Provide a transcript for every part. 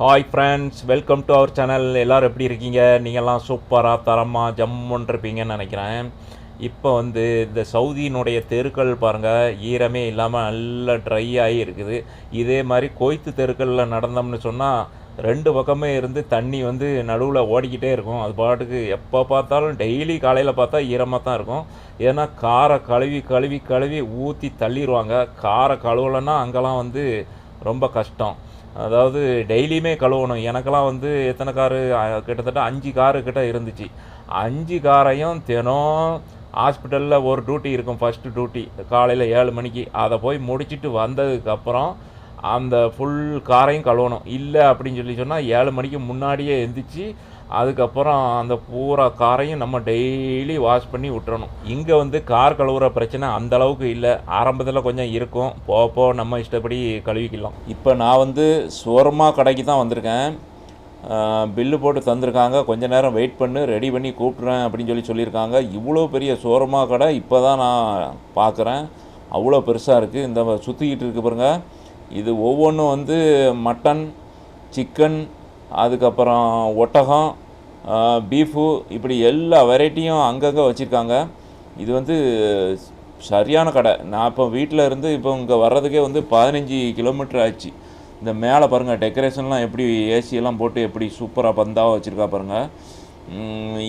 Hi friends welcome to our channel எல்லோரும் எப்படி இருக்கீங்க? நீங்கள்லாம் சூப்பராக தரமாக ஜம்முன்றிருப்பீங்கன்னு நினைக்கிறேன். இப்போ வந்து இந்த சவுதியினுடைய தெருக்கள் பாருங்கள் ஈரமே இல்லாமல் நல்லா ட்ரை ஆகி இருக்குது. இதே மாதிரி கோய்த்து தெருக்களில் நடந்தோம்னு சொன்னால் ரெண்டு பக்கமே இருந்து தண்ணி வந்து நடுவில் ஓடிக்கிட்டே இருக்கும். அது பாட்டுக்கு எப்போ பார்த்தாலும் டெய்லி காலையில் பார்த்தா ஈரமாக தான் இருக்கும். ஏன்னா காரை கழுவி கழுவி கழுவி ஊற்றி தள்ளிடுவாங்க காரை கழுவலைன்னா அங்கெல்லாம் வந்து ரொம்ப கஷ்டம். அதாவது டெய்லியுமே கழுவணும். எனக்கெல்லாம் வந்து எத்தனை காரு? கிட்டத்தட்ட அஞ்சு காரு கிட்ட இருந்துச்சு. அஞ்சு காரையும் தினம் ஹாஸ்பிட்டலில் ஒரு டியூட்டி இருக்கும் ஃபஸ்ட்டு டியூட்டி காலையில் ஏழு மணிக்கு. அதை போய் முடிச்சுட்டு வந்ததுக்கப்புறம் அந்த ஃபுல் காரையும் கழுவணும். இல்லை அப்படின்னு சொல்லி சொன்னால் ஏழு மணிக்கு முன்னாடியே எழுந்திரிச்சு அதுக்கப்புறம் அந்த பூரா காரையும் நம்ம டெய்லி வாஷ் பண்ணி விட்டுறணும். இங்கே வந்து கார் கழுவுற பிரச்சனை அந்த அளவுக்கு இல்லை. ஆரம்பத்தில் கொஞ்சம் இருக்கும். போக போக நம்ம இஷ்டப்படி கழுவிக்கலாம். இப்போ நான் வந்து சுவர்மா கடைக்கு தான் வந்திருக்கேன். பில்லு போட்டு தந்திருக்காங்க. கொஞ்ச நேரம் வெயிட் பண்ணு ரெடி பண்ணி கூப்பிட்றேன் அப்படின்னு சொல்லி சொல்லியிருக்காங்க. இவ்வளோ பெரிய சோரமாக கடை இப்போ தான் நான் பார்க்குறேன் அவ்வளோ பெருசாக இருக்குது இந்த சுற்றிக்கிட்டு இருக்கு பாருங்க. இது ஒவ்வொன்றும் வந்து மட்டன் சிக்கன் அதுக்கப்புறம் ஒட்டகம் பீஃபு இப்படி எல்லா வெரைட்டியும் அங்கங்கே வச்சுருக்காங்க. இது வந்து சரியான கடை. நான் இப்போ வீட்டில் இருந்து இப்போ இங்கே வர்றதுக்கே வந்து பதினஞ்சு கிலோமீட்டர் ஆச்சு. இந்த மேலே பாருங்கள் டெக்கரேஷன்லாம் எப்படி ஏசியெல்லாம் போட்டு எப்படி சூப்பராக பந்தாவாக வச்சுருக்கா பாருங்கள்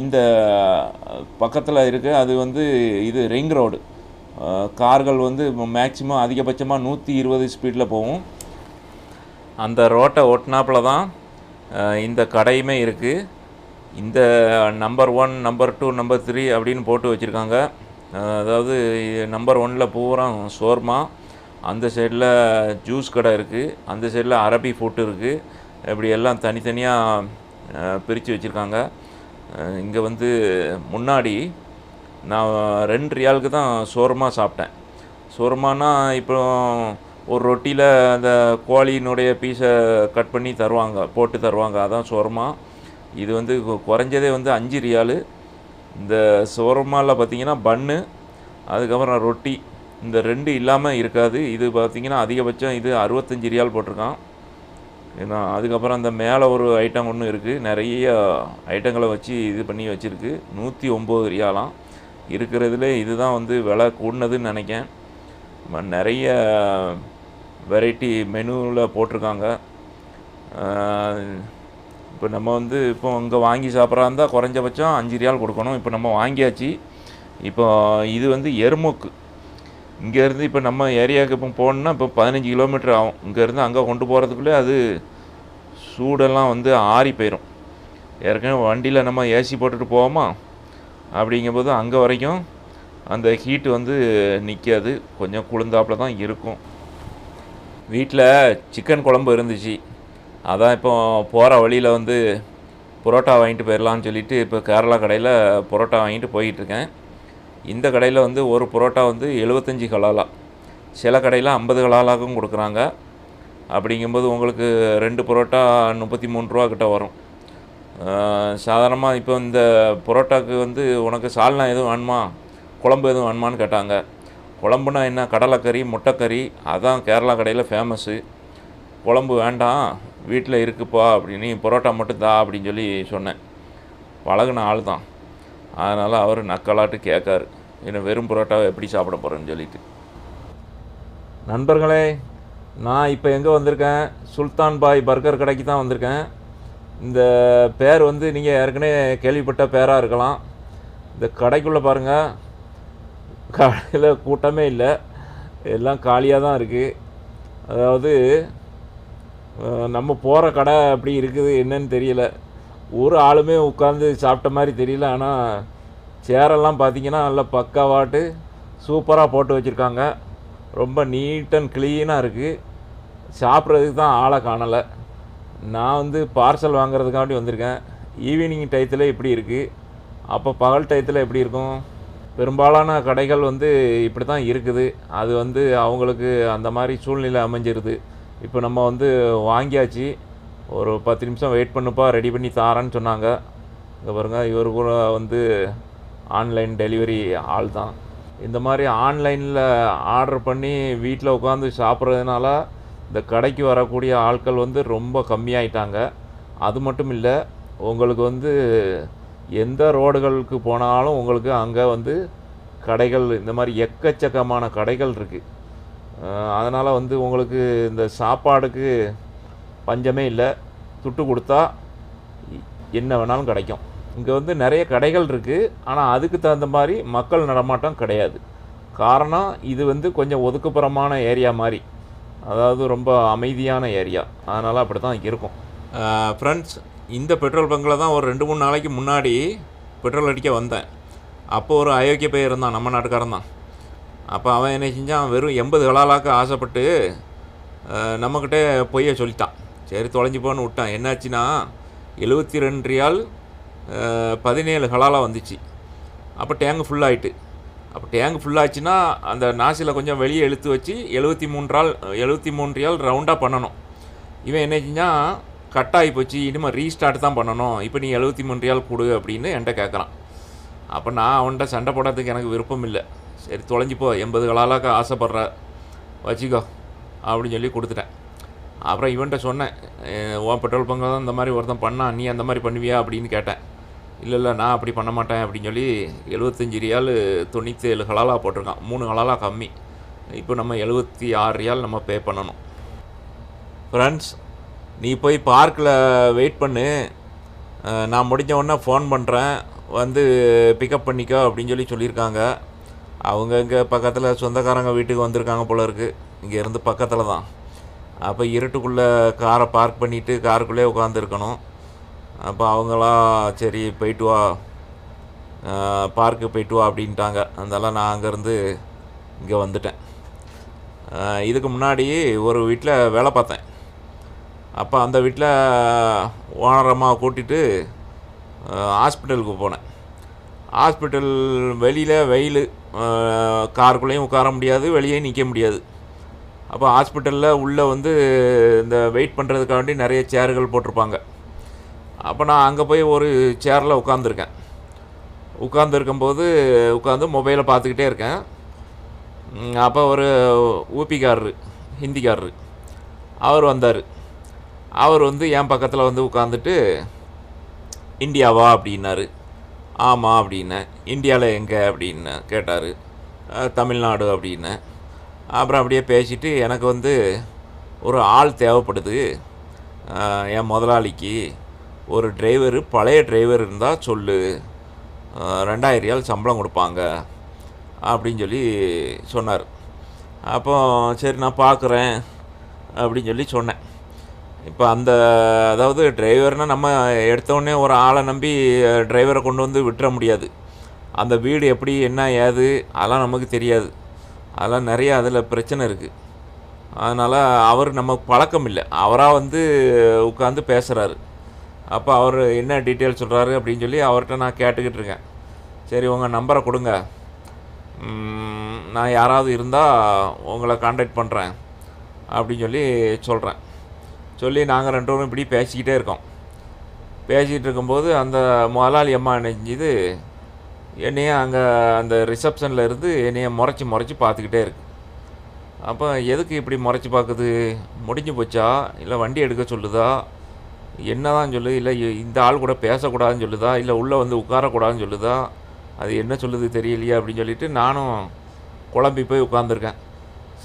இந்த பக்கத்தில் இருக்குது அது வந்து இது ரிங் ரோடு. கார்கள் வந்து மேக்சிமம் அதிகபட்சமாக நூற்றி இருபது ஸ்பீடில் போகும். அந்த ரோட்டை ஒட்டினாப்புல தான் இந்த கடையுமே இருக்குது இந்த number one number two number three அப்படின்னு போட்டு வச்சுருக்காங்க. அதாவது நம்பர் ஒனில் பூரா ஷோர்மா அந்த சைடில் ஜூஸ் கடை இருக்குது அந்த சைடில் அரபி ஃபுட்டு இருக்குது இப்படி எல்லாம் தனித்தனியாக பிரித்து வச்சுருக்காங்க. இங்கே வந்து முன்னாடி நான் ரெண்டு ரியாலுக்கு தான் சோர்மா சாப்பிட்டேன். சோர்மானா இப்போ ஒரு ரொட்டியில் அந்த கோழியினுடைய பீஸை கட் பண்ணி தருவாங்க போட்டு தருவாங்க. அதான் சோர்மா. இது வந்து குறைஞ்சதே வந்து அஞ்சு ரியாலு. இந்த சோர்மாவில் பார்த்தீங்கன்னா பன்னு அதுக்கப்புறம் ரொட்டி. இந்த ரெண்டு இல்லாமல் இருக்காது. இது பார்த்திங்கன்னா அதிகபட்சம் இது அறுபத்தஞ்சு ரியால் போட்டிருக்கான். ஏன்னா அதுக்கப்புறம் அந்த மேலே ஒரு ஐட்டம் ஒன்று இருக்குது நிறைய ஐட்டங்களை வச்சு இது பண்ணி வச்சுருக்கு. நூற்றி ஒம்பது ரியாலாம். இருக்கிறதுல இதுதான் வந்து விலை கூடினதுன்னு நினைக்கேன் நிறைய வெரைட்டி மெனுவில் போட்டிருக்காங்க. இப்போ நம்ம வந்து இப்போ அங்கே வாங்கி சாப்பிட்றா இருந்தால் குறைஞ்சபட்சம் அஞ்சு ரியால் கொடுக்கணும். இப்போ நம்ம வாங்கியாச்சு. இப்போ இது வந்து எருமுக்கு. இங்கேருந்து இப்போ நம்ம ஏரியாவுக்கு இப்போ போகணுன்னா இப்போ பதினஞ்சு கிலோமீட்டர் ஆகும். இங்கேருந்து அங்கே கொண்டு போகிறதுக்குள்ளே அது சூடெல்லாம் வந்து ஆறி போயிடும் ஏற்கனவே வண்டியில் நம்ம ஏசி போட்டுட்டு போவோமா? அப்படிங்கும்போது அங்கே வரைக்கும் அந்த ஹீட்டு வந்து நிற்காது கொஞ்சம் குளிர்ந்தாப்பில் தான் இருக்கும். வீட்டில் சிக்கன் குழம்பு இருந்துச்சு. அதான் இப்போ போகிற வழியில் வந்து புரோட்டா வாங்கிட்டு போயிடலான்னு சொல்லிட்டு இப்போ கேரளா கடையில் புரோட்டா வாங்கிட்டு போயிட்டுருக்கேன். இந்த கடையில் வந்து ஒரு புரோட்டா வந்து எழுபத்தஞ்சி கலாலா. சில கடையில் ஐம்பது கலாலாக்கும் கொடுக்குறாங்க. அப்படிங்கும்போது உங்களுக்கு ரெண்டு புரோட்டா முப்பத்தி மூணு ரூபா கிட்ட வரும். சாதாரணமாக இப்போ இந்த புரோட்டாக்கு வந்து உனக்கு சால்னா எதுவும் வேணுமா? குழம்பு எதுவும் வேணுமான்னு கேட்டாங்க. குழம்புனா என்ன? கடலைக்கறி முட்டைக்கறி அதான் கேரளா கடையில் ஃபேமஸ்ஸு குழம்பு வேண்டாம் வீட்டில் இருக்குப்பா அப்படின்னு புரோட்டா மட்டும் தா அப்படின்னு சொல்லி சொன்னேன். பழகுன ஆள் தான். அதனால் அவர் நக்கலாட்டு கேட்காரு என்ன வெறும் புரோட்டாவை எப்படி சாப்பிட போகிறேன்னு சொல்லிட்டு. நண்பர்களே நான் இப்போ எங்கே வந்திருக்கேன்? சுல்தான் பாய் பர்கர் கடைக்கு தான் வந்திருக்கேன். இந்த பேர் வந்து நீங்கள் ஏற்கனவே கேள்விப்பட்ட பேராக இருக்கலாம். இந்த கடைக்குள்ளே பாருங்கள் கடையில் கூட்டமே இல்லை. எல்லாம் காலியாக தான் இருக்குது அதாவது நம்ம போகிற கடை அப்படி இருக்குது என்னன்னு தெரியல. ஒரு ஆளுமே உட்காந்து சாப்பிட்ட மாதிரி தெரியல. ஆனால் சேரெல்லாம் பார்த்தீங்கன்னா நல்லா பக்காவாட்டு சூப்பராக போட்டு வச்சுருக்காங்க. ரொம்ப நீட் அண்ட் க்ளீனாக இருக்குது சாப்பிட்றதுக்கு தான் ஆளை காணலை. நான் வந்து பார்சல் வாங்குறதுக்காண்டி வந்திருக்கேன். ஈவினிங் டயத்தில் இப்படி இருக்குது அப்போ பகல் டயத்தில் எப்படி இருக்கும்? பெரும்பாலான கடைகள் வந்து இப்படி தான் இருக்குது. அது வந்து அவங்களுக்கு அந்த மாதிரி சூழ்நிலை அமைஞ்சிருது. இப்போ நம்ம வந்து வாங்கியாச்சு. ஒரு பத்து நிமிஷம் வெயிட் பண்ணுப்பா ரெடி பண்ணி தாரேன்னு சொன்னாங்க. இங்கே பாருங்கள் இவர் கூட வந்து ஆன்லைன் டெலிவரி ஆள் தான். இந்த மாதிரி ஆன்லைனில் ஆர்டர் பண்ணி வீட்டில் உட்காந்து சாப்பிட்றதுனால இந்த கடைக்கு வரக்கூடிய ஆட்கள் வந்து ரொம்ப கம்மியாயிட்டாங்க. அது மட்டும் இல்லை உங்களுக்கு வந்து எந்த ரோடுகளுக்கு போனாலும் உங்களுக்கு அங்கே வந்து கடைகள் இந்த மாதிரி எக்கச்சக்கமான கடைகள் இருக்குது அதனால் வந்து உங்களுக்கு இந்த சாப்பாடுக்கு பஞ்சமே இல்லை. துட்டு கொடுத்தா என்ன வேணாலும் கிடைக்கும். இங்கே வந்து நிறைய கடைகள் இருக்குது ஆனால் அதுக்கு தகுந்த மாதிரி மக்கள் நடமாட்டம் கிடையாது. காரணம் இது வந்து கொஞ்சம் ஒதுக்குப்புறமான ஏரியா மாதிரி. அதாவது ரொம்ப அமைதியான ஏரியா. அதனால் அப்படி தான் இருக்கும் ஃப்ரெண்ட்ஸ் இந்த பெட்ரோல் பங்கில் தான் ஒரு ரெண்டு மூணு நாளைக்கு முன்னாடி பெட்ரோல் அடிக்க வந்தேன். அப்போ ஒரு அயோக்கிய பையன் இருந்தான் நம்ம நாட்டுக்காரன் தான். அப்போ அவன் என்ன செஞ்சான் வெறும் எண்பது கலாலாக்க ஆசைப்பட்டு நம்மக்கிட்ட பொய்ய சொல்லிட்டான். சரி தொலைஞ்சு போன்னு விட்டான். என்னாச்சுன்னா எழுபத்தி ரெண்டு ரியால் பதினேழு கலாலாக வந்துச்சு. அப்போ டேங்கு ஃபுல்லாகிட்டு அப்போ டேங்கு ஃபுல்லாச்சுன்னா அந்த நாசியில் கொஞ்சம் வெளியே இழுத்து வச்சு எழுபத்தி மூன்றால் எழுபத்தி மூன்றியால் ரவுண்டாக பண்ணணும். இவன் என்ன செஞ்சான் கட் ஆகி போச்சு இனிமேல் ரீஸ்டார்ட் தான் பண்ணணும். இப்போ நீ எழுபத்தி மூணு ரியால் கொடு அப்படின்னு என்கிட்ட கேட்குறான் அப்போ நான் அவன்கிட்ட சண்டை போடுறதுக்கு எனக்கு விருப்பம் இல்லை. சரி தொலைஞ்சிப்போ போ. எண்பது கலாலாக்க ஆசைப்பட்ற. வச்சுக்கோ. அப்படின்னு சொல்லி கொடுத்துட்டேன். அப்புறம் இவன்கிட்ட சொன்னேன். ஓ உன் பெட்ரோல் பங்கு தான் இந்த மாதிரி ஒருத்தன் பண்ணான் நீ அந்த மாதிரி பண்ணுவியா? அப்படின்னு கேட்டேன். இல்லை இல்லை நான் அப்படி பண்ண மாட்டேன். அப்படின்னு சொல்லி எழுபத்தஞ்சி ரியால் தொண்ணூற்றி ஏழு ஹலாலாக போட்டிருக்கான். மூணு ஹலாலாக கம்மி. இப்போ நம்ம எழுபத்தி ஆறு ரியால் நம்ம பே பண்ணணும். ஃப்ரெண்ட்ஸ் நீ போய் பார்க்கில் வெயிட் பண்ணு. நான் முடிஞ்ச உடனே ஃபோன் பண்ணுறேன் வந்து பிக்கப் பண்ணிக்கோ அப்படின்னு சொல்லி சொல்லியிருக்காங்க. அவங்க இங்கே பக்கத்தில் சொந்தக்காரங்க வீட்டுக்கு வந்திருக்காங்க போல இருக்குது இங்கே இருந்து பக்கத்தில் தான். அப்போ இருட்டுக்குள்ளே காரை பார்க் பண்ணிவிட்டு காருக்குள்ளே உட்காந்துருக்கணும் அப்போ அவங்களாம் சரி போயிட்டு வா. பார்க்கு போயிட்டு வா அப்படின்ட்டாங்க. அதனால் நான் அங்கேருந்து இங்கே வந்துட்டேன். இதுக்கு முன்னாடி ஒரு வீட்டில் வேலை பார்த்தேன். அப்போ அந்த வீட்டில் ஓனரமாக கூட்டிகிட்டு ஹாஸ்பிட்டலுக்கு போனேன். ஹாஸ்பிட்டல் வெளியில் வெயில் காருக்குள்ளேயும் உட்கார முடியாது வெளியே நிற்க முடியாது. அப்போ ஹாஸ்பிட்டலில் உள்ளே வந்து இந்த வெயிட் பண்ணுறதுக்காண்டி நிறைய சேர்கள் போட்டிருப்பாங்க. அப்போ நான் அங்கே போய் ஒரு சேரில் உட்காந்துருக்கேன் உட்காந்துருக்கும்போது உட்காந்து மொபைலை பார்த்துக்கிட்டே இருக்கேன். அப்போ ஒரு ஊபிக்காரரு ஹிந்திக்காரரு அவர் வந்தார். அவர் வந்து என் பக்கத்தில் வந்து உட்காந்துட்டு இந்தியாவா? அப்படின்னாரு. ஆமாம் அப்படின்னேன் இந்தியாவில் எங்கே? அப்படின்னு கேட்டார். தமிழ்நாடு அப்படின்னு. அப்புறம் அப்படியே பேசிட்டு எனக்கு வந்து ஒரு ஆள் தேவைப்படுது. என் முதலாளிக்கு ஒரு டிரைவரு பழைய டிரைவர் இருந்தால் சொல்லு. ரெண்டாயிரம் ரியால் சம்பளம் கொடுப்பாங்க அப்படின்னு சொல்லி சொன்னார். அப்போ சரி நான் பார்க்குறேன் அப்படின்னு சொல்லி சொன்னேன். இப்போ அந்த அதாவது டிரைவர்னால் நம்ம எடுத்தோடனே ஒரு ஆளை நம்பி டிரைவரை கொண்டு வந்து விட்டுற முடியாது. அந்த வீடு எப்படி என்ன ஏது அதெல்லாம் நமக்கு தெரியாது. அதெல்லாம் நிறைய அதில் பிரச்சனை இருக்குது அதனால் அவர் நமக்கு பழக்கம் இல்லை. அவராக வந்து உட்காந்து பேசுகிறாரு அப்போ அவர் என்ன டீட்டெயில் சொல்கிறாரு அப்படின்னு சொல்லி அவர்கிட்ட நான் கேட்டுக்கிட்டு இருக்கேன். சரி உங்கள் நம்பரை கொடுங்க. நான் யாராவது இருந்தால் உங்களை காண்டாக்ட் பண்ணுறேன் அப்படின்னு சொல்லி சொல்கிறேன் சொல்லி நாங்கள் ரெண்டு பேரும் இப்படி பேசிக்கிட்டே இருக்கோம். பேசிகிட்டு இருக்கும்போது அந்த முதலாளி அம்மா நினைஞ்சிது என்னையே அங்கே அந்த ரிசப்ஷனில் இருந்து என்னையை முறைச்சி முறைச்சி பார்த்துக்கிட்டே இருக்கு. அப்போ எதுக்கு இப்படி முறைச்சி பார்க்குது? முடிஞ்சு போச்சா? இல்லை வண்டி எடுக்க சொல்லுதா? என்னதான் சொல்லு இல்லை இந்த ஆள் கூட பேசக்கூடாதுன்னு சொல்லுதா? இல்லை உள்ளே வந்து உட்காரக்கூடாதுன்னு சொல்லுதா? அது என்ன சொல்லுது தெரியலையே அப்படின்னு சொல்லிட்டு நானும் குழம்பி போய் உட்காந்துருக்கேன்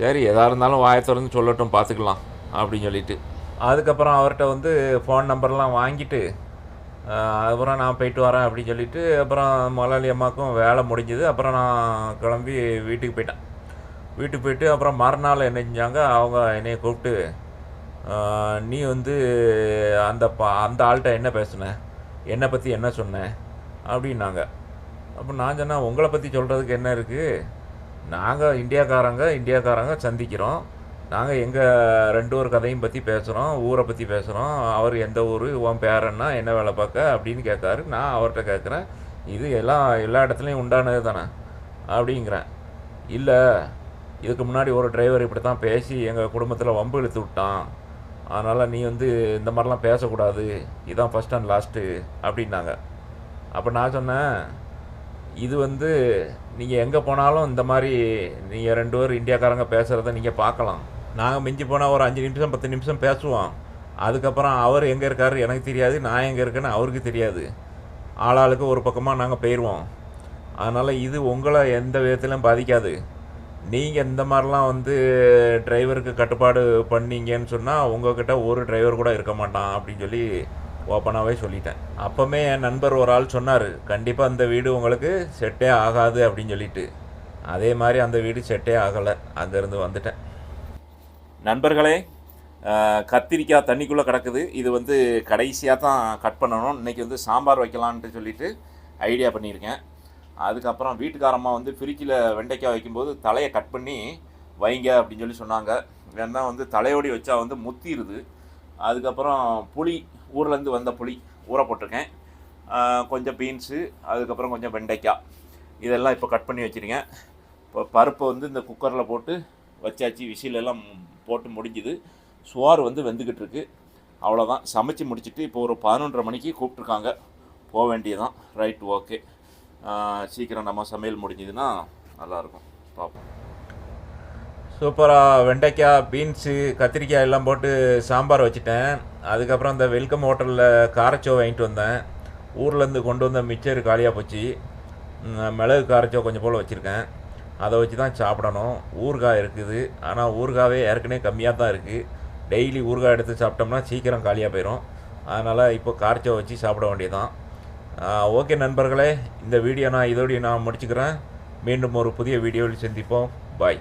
சரி எதாக இருந்தாலும் வாயத்திறந்து சொல்லட்டும் பார்த்துக்கலாம் அப்படின்னு சொல்லிட்டு. அதுக்கப்புறம் அவர்கிட்ட வந்து ஃபோன் நம்பர்லாம் வாங்கிட்டு அதுக்கப்புறம் நான் போயிட்டு வரேன் அப்படின்னு சொல்லிட்டு அப்புறம் முதலாளி அம்மாவுக்கும் வேலை முடிஞ்சுது. அப்புறம் நான் கிளம்பி வீட்டுக்கு போயிட்டேன். வீட்டுக்கு போயிட்டு அப்புறம் மறுநாள் என்ன செஞ்சாங்க? அவங்க என்னையை கூப்பிட்டு நீ வந்து அந்த பா அந்த ஆள்கிட்ட என்ன பேசுன? என்னை பற்றி என்ன சொன்ன? அப்படின்னாங்க. அப்போ நான் சொன்னேன் உங்களை பற்றி சொல்கிறதுக்கு என்ன இருக்குது நாங்கள் இந்தியாக்காரங்க இந்தியாக்காரங்க சந்திக்கிறோம். நாங்கள் எங்கள் ரெண்டு ஒரு கதையும் பற்றி பேசுகிறோம் ஊரை பற்றி பேசுகிறோம் அவர் எந்த ஊர் உன் பேரன்னா என்ன வேலை பார்க்க அப்படின்னு கேட்காரு. நான் அவர்கிட்ட கேட்குறேன் இது எல்லாம் எல்லா இடத்துலையும் உண்டானது தானே அப்படிங்கிறேன். இல்லை இதுக்கு முன்னாடி ஒரு டிரைவர் இப்படி தான் பேசி எங்கள் குடும்பத்தில் வம்பு இழுத்து விட்டான். அதனால் நீ வந்து இந்த மாதிரிலாம் பேசக்கூடாது. இதான் ஃபஸ்ட் அண்ட் லாஸ்ட்டு அப்படின்னாங்க. அப்போ நான் சொன்னேன் இது வந்து நீங்கள் எங்கே போனாலும் இந்த மாதிரி நீங்கள் ரெண்டு பேர் இந்தியாக்காரங்க பேசுகிறத நீங்கள் பார்க்கலாம். நாங்கள் மிஞ்சி போனால் ஒரு அஞ்சு நிமிஷம் பத்து நிமிஷம் பேசுவோம். அதுக்கப்புறம் அவர் எங்கே இருக்காரு எனக்கு தெரியாது நான் எங்கே இருக்கேன்னு அவருக்கு தெரியாது. ஆளாளுக்கு ஒரு பக்கமாக நாங்கள் போயிடுவோம் அதனால் இது உங்களை எந்த விதத்திலும் பாதிக்காது. நீங்கள் இந்த மாதிரிலாம் வந்து டிரைவருக்கு கட்டுப்பாடு பண்ணீங்கன்னு சொன்னால் உங்கள்கிட்ட ஒரு டிரைவர் கூட இருக்க மாட்டான் அப்படின்னு சொல்லி ஓப்பனாகவே சொல்லிட்டேன். அப்போமே என் நண்பர் ஒரு ஆள் சொன்னார் கண்டிப்பாக அந்த வீடு உங்களுக்கு செட்டே ஆகாது அப்படின்னு சொல்லிட்டு. அதே மாதிரி அந்த வீடு செட்டே ஆகலை. அங்கேருந்து வந்துட்டேன். நண்பர்களே கத்திரிக்காய் தண்ணிக்குள்ளே கிடக்குது. இது வந்து கடைசியாக தான் கட் பண்ணணும். இன்றைக்கி வந்து சாம்பார் வைக்கலான்ட்டு சொல்லிட்டு ஐடியா பண்ணியிருக்கேன். அதுக்கப்புறம் வீட்டுக்காரம்மா வந்து ஃப்ரிட்ஜில் வெண்டைக்காய் வைக்கும்போது தலையை கட் பண்ணி வைங்க அப்படின்னு சொல்லி சொன்னாங்க. ஏன்னா வந்து தலையோடி வச்சா வந்து முத்திடுது அதுக்கப்புறம் புளி ஊர்லேருந்து வந்த புளி ஊற போட்டிருக்கேன். கொஞ்சம் பீன்ஸு அதுக்கப்புறம் கொஞ்சம் வெண்டைக்காய். இதெல்லாம் இப்போ கட் பண்ணி வச்சுருக்கேன். இப்போ பருப்பை வந்து இந்த குக்கரில் போட்டு வச்சாச்சு. விசிலெல்லாம் போட்டு முடிஞ்சுது. சோறு வந்து வெந்துக்கிட்டு இருக்கு அவ்வளோதான் சமைச்சு முடிச்சுட்டு இப்போ ஒரு பதினொன்றரை மணிக்கு கூப்பிட்ருக்காங்க போக வேண்டியதான் ரைட் ஓகே. சீக்கிரம் நம்ம சமையல் முடிஞ்சதுன்னா நல்லாயிருக்கும். பார்ப்போம். சூப்பராக வெண்டைக்காய் பீன்ஸு கத்திரிக்காய் எல்லாம் போட்டு சாம்பார் வச்சுட்டேன். அதுக்கப்புறம் இந்த வெல்கம் ஹோட்டலில் காரச்சோ வாங்கிட்டு வந்தேன். ஊர்லேருந்து கொண்டு வந்த மிச்சர் காலியாக போச்சு. மிளகு காரச்சோ கொஞ்சம் போல் வச்சுருக்கேன். அதை வச்சு தான் சாப்பிடணும். ஊறுகாய் இருக்குது. ஆனால் ஊறுகாவே ஏற்கனவே கம்மியாக தான் இருக்குது டெய்லி ஊறுகாய் எடுத்து சாப்பிட்டோம்னா சீக்கிரம் காலியாக போயிடும் அதனால் இப்போ காரச்சோ வச்சு சாப்பிட வேண்டியதான் ஓகே நண்பர்களே இந்த வீடியோ நான் இதோடய நான் முடிச்சுக்கிறேன். மீண்டும் ஒரு புதிய வீடியோவில் சந்திப்போம். பாய்.